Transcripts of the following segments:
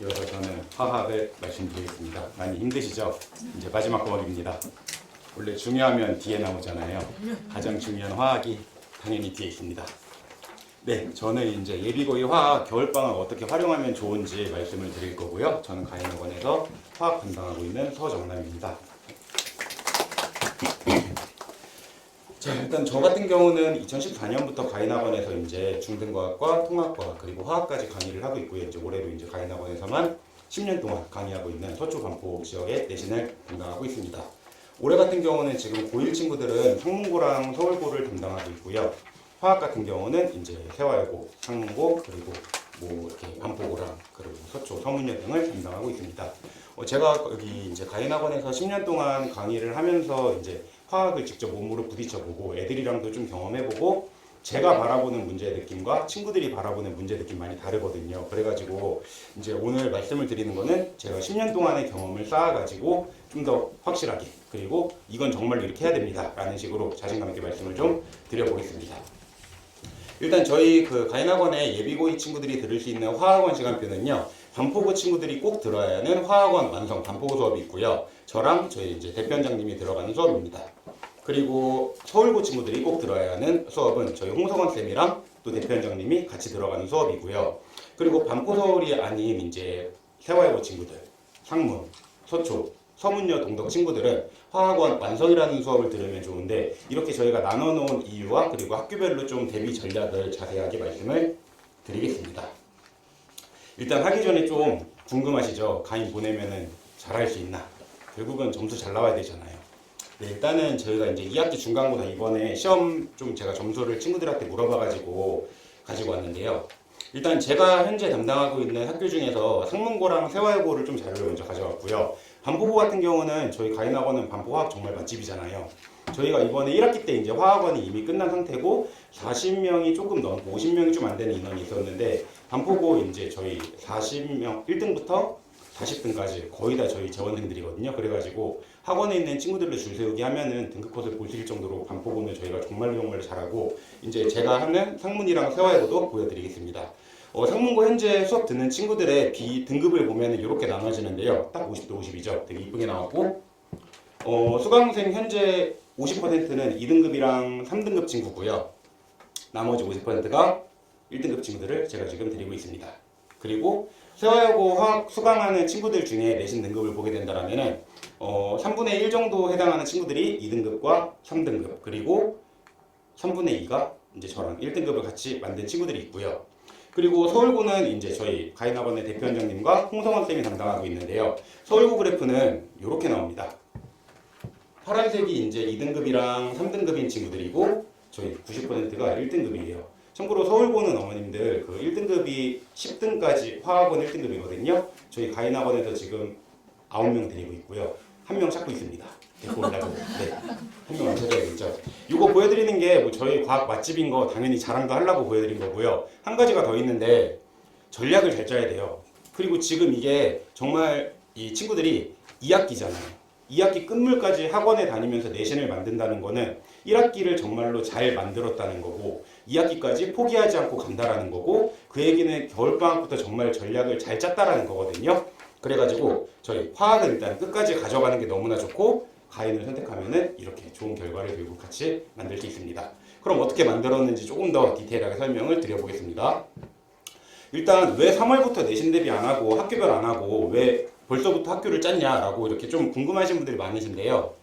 이어서 저는 화학을 말씀드리겠습니다. 많이 힘드시죠? 이제 마지막 과목입니다. 원래 중요하면 뒤에 나오잖아요. 가장 중요한 화학이 당연히 뒤에 있습니다. 네, 저는 이제 예비고의 화학 겨울방학 어떻게 활용하면 좋은지 말씀을 드릴 거고요. 저는 가인학원에서 화학 담당하고 있는 서정남입니다. 자, 일단 저 같은 경우는 2014년부터 가인학원에서 이제 중등과학과 통합과학 그리고 화학까지 강의를 하고 있고요. 이제 올해도 이제 가인학원에서만 10년 동안 강의하고 있는 서초 반포 지역의 내신을 담당하고 있습니다. 올해 같은 경우는 지금 고1 친구들은 상문고랑 서울고를 담당하고 있고요. 화학 같은 경우는 이제 세화여고, 상문고 그리고 뭐 이렇게 반포고랑 그리고 서초, 서문여 등을 담당하고 있습니다. 어, 제가 여기 이제 가인학원에서 10년 동안 강의를 하면서 이제 화학을 직접 몸으로 부딪혀보고 애들이랑도 좀 경험해보고 제가 바라보는 문제 느낌과 친구들이 바라보는 문제 느낌 많이 다르거든요. 그래가지고 이제 오늘 말씀을 드리는 거는 제가 10년 동안의 경험을 쌓아가지고 좀 더 확실하게 그리고 이건 정말로 이렇게 해야 됩니다. 라는 식으로 자신감 있게 말씀을 좀 드려보겠습니다. 일단 저희 그 가인학원의 예비고이 친구들이 들을 수 있는 화학원 시간표는요. 반포고 친구들이 꼭 들어야 하는 화학원 완성 반포고 수업이 있고요. 저랑 저희 이제 대표원장님이 들어가는 수업입니다. 그리고 서울고 친구들이 꼭 들어야 하는 수업은 저희 홍성원 쌤이랑 또 대표원장님이 같이 들어가는 수업이고요. 그리고 반포 서울이 아닌 이제 세화여고 친구들, 상문, 서초, 서문여 동덕 친구들은 화학원 완성이라는 수업을 들으면 좋은데 이렇게 저희가 나눠 놓은 이유와 그리고 학교별로 좀 대비 전략을 자세하게 말씀을 드리겠습니다. 일단 하기 전에 좀 궁금하시죠? 강의 보내면은 잘할 수 있나? 결국은 점수 잘 나와야 되잖아요. 네, 일단은 저희가 이제 2학기 중간고사 이번에 시험 좀 제가 점수를 친구들한테 물어봐가지고 가지고 왔는데요. 일단 제가 현재 담당하고 있는 학교 중에서 상문고랑 세화여고를 좀 자료를 먼저 가져왔고요. 반포고 같은 경우는 저희 가인학원은 반포화학 정말 맛집이잖아요. 저희가 이번에 1학기 때 이제 화학원이 이미 끝난 상태고 40명이 조금 넘고 50명이 좀 안 되는 인원이 있었는데 반포고 이제 저희 40명 1등부터 40등까지 거의 다 저희 재원생들이거든요. 그래가지고 학원에 있는 친구들로 줄 세우기 하면은 등급 컷을 있을 정도로 반포고는 저희가 정말로 정말 잘하고 이제 제가 하는 상문이랑 세화에도 보여드리겠습니다. 어, 상문고 현재 수업 듣는 친구들의 비 등급을 보면은 이렇게 나눠지는데요. 딱 50대 50이죠. 되게 이쁘게 나왔고 어, 수강생 현재 50%는 2등급이랑 3등급 친구고요. 나머지 50%가 1등급 친구들을 제가 지금 드리고 있습니다. 그리고 세화여고 화학 수강하는 친구들 중에 내신 등급을 보게 된다라면은 어, 3분의 1 정도 해당하는 친구들이 2등급과 3등급 그리고 3분의 2가 이제 저랑 1등급을 같이 만든 친구들이 있고요. 그리고 서울고는 이제 저희 가인학원의 대표원장님과 홍성원 쌤이 담당하고 있는데요. 서울고 그래프는 이렇게 나옵니다. 파란색이 이제 2등급이랑 3등급인 친구들이고 저희 90%가 1등급이에요. 참고로 서울고는 어머님들 그 1등급이 10등까지 화학원 1등급이거든요. 저희 가인학원에서 지금 9명 드리고 있고요. 한 명 찾고 있습니다. 데리고 오려고. 네. 한명 완쳐져야겠죠. 이거 보여드리는 게 뭐 저희 과학 맛집인 거 당연히 자랑도 하려고 보여드린 거고요. 한 가지가 더 있는데 전략을 잘 짜야 돼요. 그리고 지금 이게 정말 이 친구들이 2학기잖아요. 2학기 끝물까지 학원에 다니면서 내신을 만든다는 거는 1학기를 정말로 잘 만들었다는 거고 2학기까지 포기하지 않고 간다라는 거고 그 얘기는 겨울방학부터 정말 전략을 잘 짰다라는 거거든요. 그래가지고 저희 화학은 일단 끝까지 가져가는 게 너무나 좋고 가인을 선택하면은 이렇게 좋은 결과를 결국 같이 만들 수 있습니다. 그럼 어떻게 만들었는지 조금 더 디테일하게 설명을 드려보겠습니다. 일단 왜 3월부터 내신 대비 안 하고 학교별 안 하고 왜 벌써부터 학교를 짰냐라고 이렇게 좀 궁금하신 분들이 많으신데요.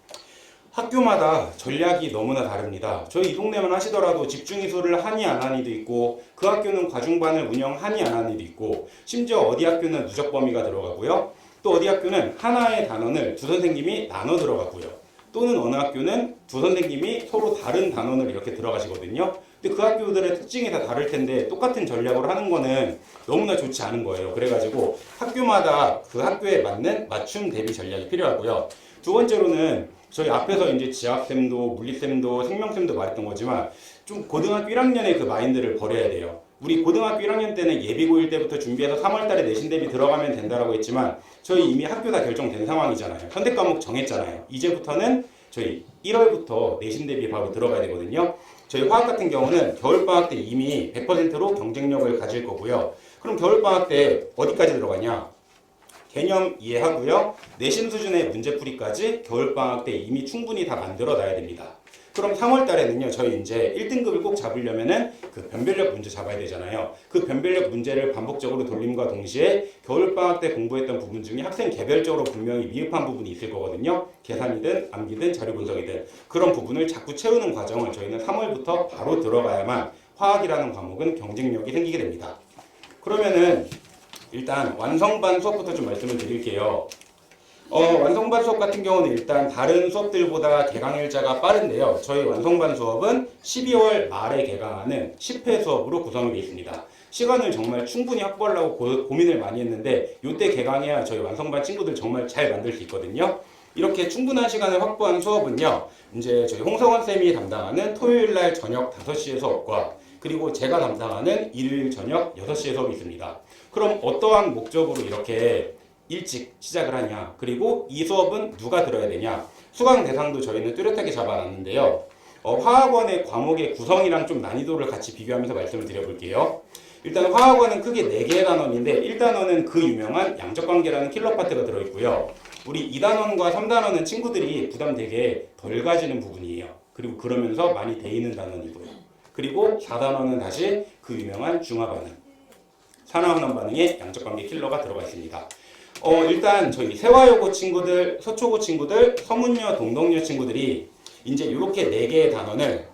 학교마다 전략이 너무나 다릅니다. 저희 이 동네만 하시더라도 집중이수를 하니 안 하니도 있고 그 학교는 과중반을 운영하니 안 하니도 있고 심지어 어디 학교는 누적 범위가 들어가고요. 또 어디 학교는 하나의 단원을 두 선생님이 나눠 들어가고요. 또는 어느 학교는 두 선생님이 서로 다른 단원을 이렇게 들어가시거든요. 근데 그 학교들의 특징이 다 다를 텐데 똑같은 전략으로 하는 거는 너무나 좋지 않은 거예요. 그래가지고 학교마다 그 학교에 맞는 맞춤 대비 전략이 필요하고요. 두 번째로는 저희 앞에서 이제 지학쌤도 물리쌤도 생명쌤도 말했던 거지만 좀 고등학교 1학년의 그 마인드를 버려야 돼요. 우리 고등학교 1학년 때는 예비고일 때부터 준비해서 3월 달에 내신 대비 들어가면 된다라고 했지만 저희 이미 학교 다 결정된 상황이잖아요. 선택 과목 정했잖아요. 이제부터는 저희 1월부터 내신 대비 바로 들어가야 되거든요. 저희 화학 같은 경우는 겨울방학 때 이미 100%로 경쟁력을 가질 거고요. 그럼 겨울방학 때 어디까지 들어가냐? 개념 이해하고요. 내신 수준의 문제풀이까지 겨울방학 때 이미 충분히 다 만들어 놔야 됩니다. 그럼 3월 달에는요, 저희 이제 1등급을 꼭 잡으려면은 그 변별력 문제 잡아야 되잖아요. 그 변별력 문제를 반복적으로 돌림과 동시에 겨울방학 때 공부했던 부분 중에 학생 개별적으로 분명히 미흡한 부분이 있을 거거든요. 계산이든 암기든 자료 분석이든 그런 부분을 자꾸 채우는 과정을 저희는 3월부터 바로 들어가야만 화학이라는 과목은 경쟁력이 생기게 됩니다. 그러면은 일단 완성반 수업부터 좀 말씀을 드릴게요. 어, 완성반 수업 같은 경우는 일단 다른 수업들보다 개강 일자가 빠른데요. 저희 완성반 수업은 12월 말에 개강하는 10회 수업으로 구성이 되어 있습니다. 시간을 정말 충분히 확보하려고 고, 고 민을 많이 했는데 이때 개강해야 저희 완성반 친구들 정말 잘 만들 수 있거든요. 이렇게 충분한 시간을 확보한 수업은요. 이제 저희 홍성원 쌤이 담당하는 토요일 날 저녁 5시에 수업과 그리고 제가 담당하는 일요일 저녁 6시에 수업이 있습니다. 그럼 어떠한 목적으로 이렇게 일찍 시작을 하냐. 그리고 이 수업은 누가 들어야 되냐. 수강 대상도 저희는 뚜렷하게 잡아놨는데요. 어, 화학원의 과목의 구성이랑 좀 난이도를 같이 비교하면서 말씀을 드려볼게요. 일단 화학원은 크게 4개의 단원인데 1단원은 그 유명한 양적관계라는 킬러 파트가 들어있고요. 우리 2단원과 3단원은 친구들이 부담 되게 덜 가지는 부분이에요. 그리고 그러면서 많이 돼 있는 단원이고요. 그리고 4단원은 다시 그 유명한 중화 반응 산화환원 반응에 양적관계 킬러가 들어가 있습니다 어, 일단 저희 세화여고 친구들, 서초고 친구들, 서문여, 동덕여 친구들이 이제 이렇게 네 개의 단원을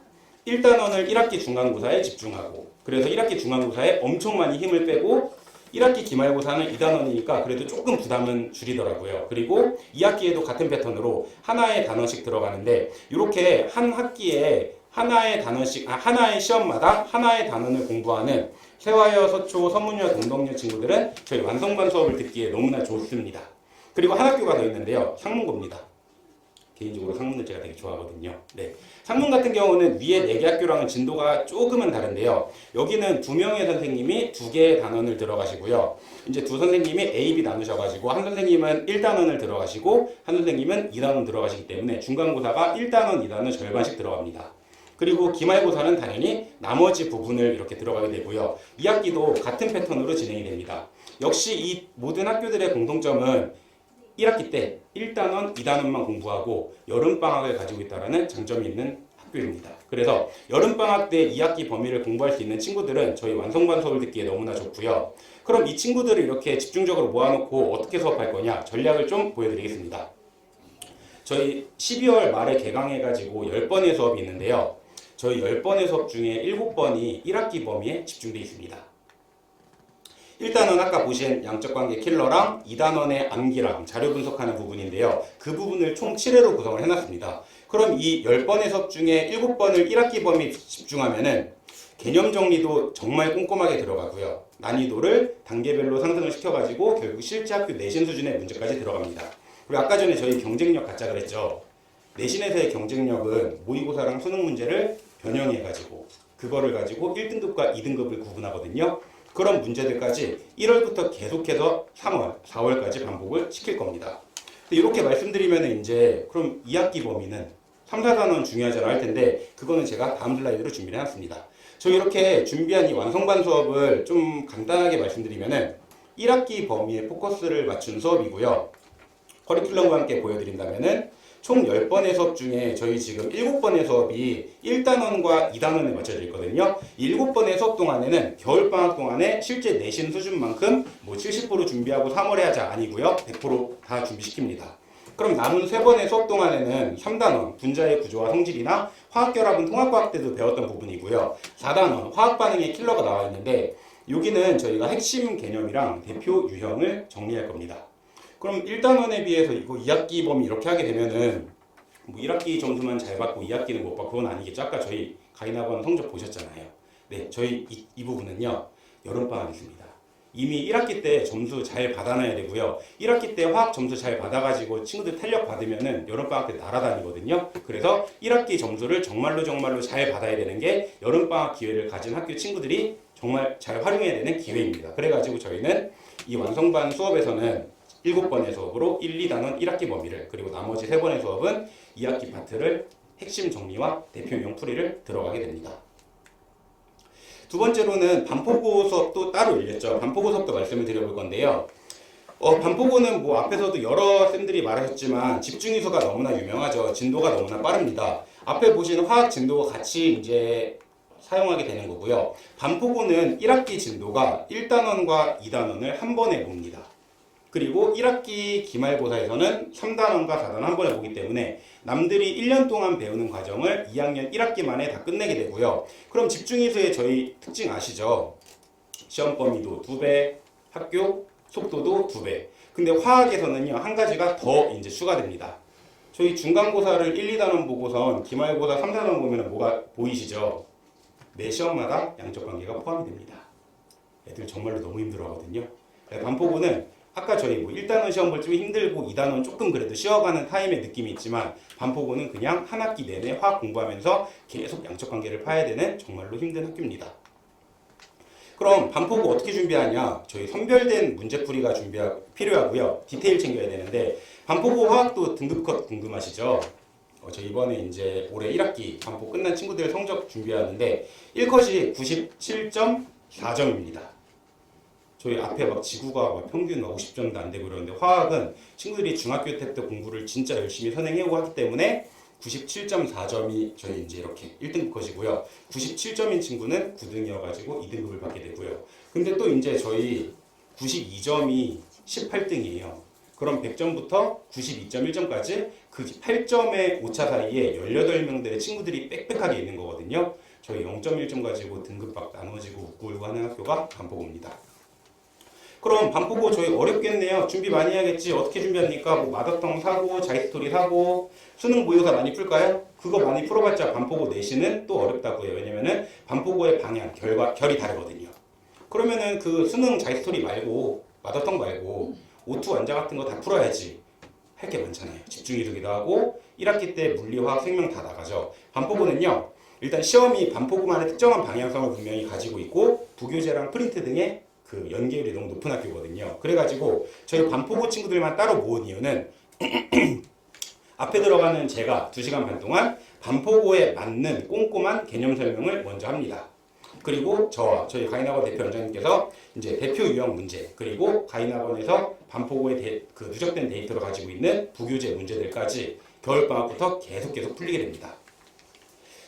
1단원을 1학기 중간고사에 집중하고 그래서 1학기 중간고사에 엄청 많이 힘을 빼고 1학기 기말고사는 2단원이니까 그래도 조금 부담은 줄이더라고요. 그리고 2학기에도 같은 패턴으로 하나의 단원씩 들어가는데 이렇게 한 학기에 하나의 단원씩 아, 하나의 시험마다 하나의 단원을 공부하는 세화여, 서초, 서문여, 동덕여 친구들은 저희 완성반 수업을 듣기에 너무나 좋습니다. 그리고 한 학교가 더 있는데요. 상문고입니다. 개인적으로 상문을 제가 되게 좋아하거든요. 네. 상문 같은 경우는 위에 네개 학교랑은 진도가 조금은 다른데요. 여기는 두 명의 선생님이 두 개의 단원을 들어가시고요. 이제 두 선생님이 A, B 나누셔가지고 한 선생님은 1단원을 들어가시고 한 선생님은 2단원 들어가시기 때문에 중간고사가 1단원, 2단원 절반씩 들어갑니다. 그리고 기말고사는 당연히 나머지 부분을 이렇게 들어가게 되고요. 2학기도 같은 패턴으로 진행이 됩니다. 역시 이 모든 학교들의 공통점은 1학기 때 1단원, 2단원만 공부하고 여름방학을 가지고 있다는 장점이 있는 학교입니다. 그래서 여름방학 때 2학기 범위를 공부할 수 있는 친구들은 저희 완성반 수업을 듣기에 너무나 좋고요. 그럼 이 친구들을 이렇게 집중적으로 모아놓고 어떻게 수업할 거냐 전략을 좀 보여드리겠습니다. 저희 12월 말에 개강해가지고 10번의 수업이 있는데요. 저희 10번의 수업 중에 7번이 1학기 범위에 집중되어 있습니다. 1단원 아까 보신 양적관계 킬러랑 2단원의 암기랑 자료 분석하는 부분인데요. 그 부분을 총 7회로 구성을 해놨습니다. 그럼 이 10번의 수업 중에 7번을 1학기 범위에 집중하면은 개념 정리도 정말 꼼꼼하게 들어가고요. 난이도를 단계별로 상승을 시켜가지고 결국 실제 학교 내신 수준의 문제까지 들어갑니다. 그리고 아까 전에 저희 경쟁력 갖자 그랬죠. 내신에서의 경쟁력은 모의고사랑 수능 문제를 변형해가지고 그거를 가지고 1등급과 2등급을 구분하거든요. 그런 문제들까지 1월부터 계속해서 3월, 4월까지 반복을 시킬 겁니다. 이렇게 말씀드리면 이제 그럼 2학기 범위는 3, 4단원 중요하잖아 할 텐데 그거는 제가 다음 슬라이드로 준비를 해놨습니다. 저 이렇게 준비한 이 완성반 수업을 좀 간단하게 말씀드리면은 1학기 범위에 포커스를 맞춘 수업이고요. 커리큘럼과 함께 보여드린다면은 총 10번의 수업 중에 저희 지금 7번의 수업이 1단원과 2단원에 맞춰져 있거든요. 7번의 수업 동안에는 겨울방학 동안에 실제 내신 수준만큼 뭐 70% 준비하고 3월에 하자 아니고요. 100%다 준비시킵니다. 그럼 남은 3번의 수업 동안에는 3단원 분자의 구조와 성질이나 화학결합은 통합과학 때도 배웠던 부분이고요. 4단원 화학반응의 킬러가 나와 있는데 여기는 저희가 핵심 개념이랑 대표 유형을 정리할 겁니다. 그럼 1단원에 비해서 이거 2학기 범위 이렇게 하게 되면은 뭐 1학기 점수만 잘 받고 2학기는 못 받고 그건 아니겠죠. 아까 저희 가인학원 성적 보셨잖아요. 네, 저희 이, 이 부분은요. 여름방학 있습니다. 이미 1학기 때 점수 잘 받아놔야 되고요. 1학기 때 화학 점수 잘 받아가지고 친구들 탄력 받으면은 여름방학 때 날아다니거든요. 그래서 1학기 점수를 정말로 정말로 잘 받아야 되는 게 여름방학 기회를 가진 학교 친구들이 정말 잘 활용해야 되는 기회입니다. 그래가지고 저희는 이 완성반 수업에서는 7번의 수업으로 1, 2단원 1학기 범위를 그리고 나머지 3번의 수업은 2학기 파트를 핵심 정리와 대표용 풀이를 들어가게 됩니다. 두 번째로는 반포고 수업도 따로 열렸죠. 반포고 수업도 말씀을 드려볼 건데요. 어, 반포고는 뭐 앞에서도 여러 쌤들이 말하셨지만 집중위수가 너무나 유명하죠. 진도가 너무나 빠릅니다. 앞에 보시는 화학 진도가 같이 이제 사용하게 되는 거고요. 반포고는 1학기 진도가 1단원과 2단원을 한 번에 봅니다. 그리고 1학기 기말고사에서는 3단원과 4단원 한 번에 보기 때문에 남들이 1년 동안 배우는 과정을 2학년 1학기 만에 다 끝내게 되고요. 그럼 집중위수의 저희 특징 아시죠? 시험 범위도 2배, 학교 속도도 2배. 근데 화학에서는요, 한 가지가 더 이제 추가됩니다. 저희 중간고사를 1, 2단원 보고선 기말고사 3단원 보면 뭐가 보이시죠? 매 시험마다 양적 관계가 포함이 됩니다. 애들 정말로 너무 힘들어 하거든요. 반포고는 아까 저희 뭐 1단원 시험 볼좀 힘들고 2단원 조금 그래도 쉬어가는 타임의 느낌이 있지만 반포고는 그냥 한 학기 내내 화학 공부하면서 계속 양적 관계를 파야 되는 정말로 힘든 학교입니다. 그럼 반포고 어떻게 준비하냐? 저희 선별된 문제풀이가 준비하 필요하고요. 디테일 챙겨야 되는데 반포고 화학도 등급컷 궁금하시죠? 어, 저 이번에 이제 올해 1학기 반포 끝난 친구들 성적 준비하는데 1컷이 97.4점입니다. 저희 앞에 막 지구가 막 평균 막 50점도 안 되고 그러는데 화학은 친구들이 중학교 때부터 공부를 진짜 열심히 선행해오고 하기 때문에 97.4점이 저희 이제 이렇게 1등급 컷이고요. 97점인 친구는 9등이어가지고 2등급을 받게 되고요. 근데 또 이제 저희 92점이 18등이에요. 그럼 100점부터 92.1점까지 그 8점의 오차 사이에 18명들의 친구들이 빽빽하게 있는 거거든요. 저희 0.1점 가지고 등급 막 나눠지고 웃고 울고 하는 학교가 반포고입니다. 그럼 반포고 저희 어렵겠네요. 준비 많이 해야겠지. 어떻게 준비합니까? 뭐 마더텅 사고, 자이스토리 사고, 수능 모의고사 많이 풀까요? 그거 많이 풀어봤자 반포고 내신은 또 어렵다고요. 왜냐면은 반포고의 방향, 결과, 결이 다르거든요. 그러면은 그 수능 자이스토리 말고, 마더텅 말고, 오투 완자 같은 거 다 풀어야지. 할 게 많잖아요. 집중이루기도 하고, 1학기 때 물리, 화학, 생명 다 나가죠. 반포고는요, 일단 시험이 반포고만의 특정한 방향성을 분명히 가지고 있고, 부교재랑 프린트 등의 그 연계율이 너무 높은 학교거든요. 그래가지고 저희 반포고 친구들만 따로 모은 이유는 앞에 들어가는 제가 2시간 반 동안 반포고에 맞는 꼼꼼한 개념 설명을 먼저 합니다. 그리고 저와 저희 가인학원 대표 원장님께서 이제 대표 유형 문제 그리고 가인학원에서 반포고의 데, 그 누적된 데이터를 가지고 있는 부교재 문제들까지 겨울방학부터 계속 계속 풀리게 됩니다.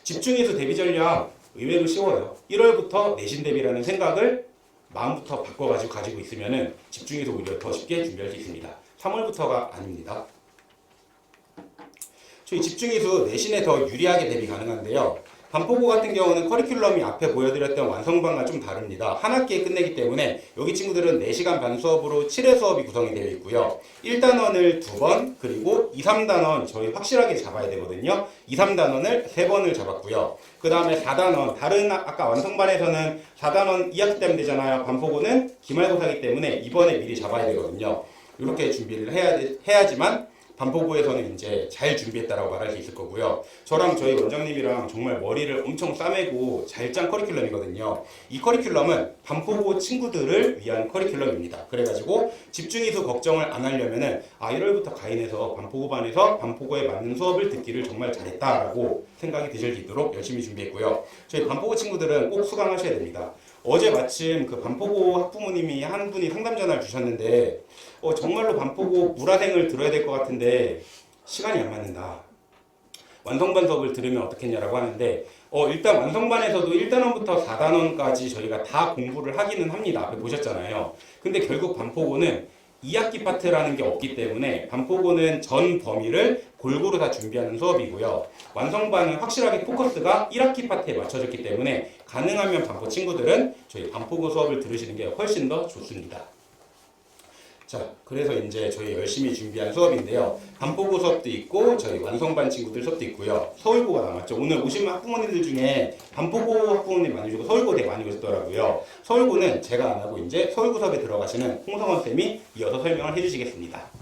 집중해서 대비 전략 의외로 쉬워요. 1월부터 내신 대비라는 생각을 마음부터 바꿔가지고 가지고 있으면은 집중해서 오히려 더 쉽게 준비할 수 있습니다. 3월부터가 아닙니다. 저희 집중해서 내신에 더 유리하게 대비 가능한데요. 반포고 같은 경우는 커리큘럼이 앞에 보여드렸던 완성반과 좀 다릅니다. 한 학기에 끝내기 때문에 여기 친구들은 4시간 반 수업으로 7회 수업이 구성이 되어 있고요. 1단원을 2번 그리고 2, 3단원 저희 확실하게 잡아야 되거든요. 2, 3단원을 3번을 잡았고요. 그 다음에 4단원 다른 아- 아까 완성반에서는 4단원 2학기 때면 되잖아요. 반포고는 기말고사이기 때문에 이번에 미리 잡아야 되거든요. 이렇게 준비를 해야, 해야지만 반포고에서는 이제 잘 준비했다라고 말할 수 있을 거고요. 저랑 저희 원장님이랑 정말 머리를 엄청 싸매고 잘 짠 커리큘럼이거든요. 이 커리큘럼은 반포고 친구들을 위한 커리큘럼입니다. 그래가지고 집중해서 걱정을 안 하려면은 아 1월부터 가인에서 반포고반에서 반포고에 맞는 수업을 듣기를 정말 잘했다라고 생각이 드실 수 있도록 열심히 준비했고요. 저희 반포고 친구들은 꼭 수강하셔야 됩니다. 어제 마침 그 반포고 학부모님이 한 분이 상담 전화를 주셨는데 어, 정말로 반포고 물화생을 들어야 될 것 같은데 시간이 안 맞는다. 완성반 수업을 들으면 어떻겠냐라고 하는데 어, 일단 완성반에서도 1단원부터 4단원까지 저희가 다 공부를 하기는 합니다. 앞에 보셨잖아요. 근데 결국 반포고는 2학기 파트라는 게 없기 때문에 반포고는 전 범위를 골고루 다 준비하는 수업이고요. 완성반은 확실하게 포커스가 1학기 파트에 맞춰졌기 때문에 가능하면 반포 친구들은 저희 반포고 수업을 들으시는 게 훨씬 더 좋습니다. 자, 그래서 이제 저희 열심히 준비한 수업인데요. 반포고 수업도 있고 저희 완성반 친구들 수업도 있고요. 서울고가 남았죠. 오늘 오신 학부모님들 중에 반포고 학부모님 많이 주고 서울고 되게 많이 오셨더라고요. 서울고는 제가 안 하고 이제 서울고 수업에 들어가시는 홍성원 쌤이 이어서 설명을 해주시겠습니다.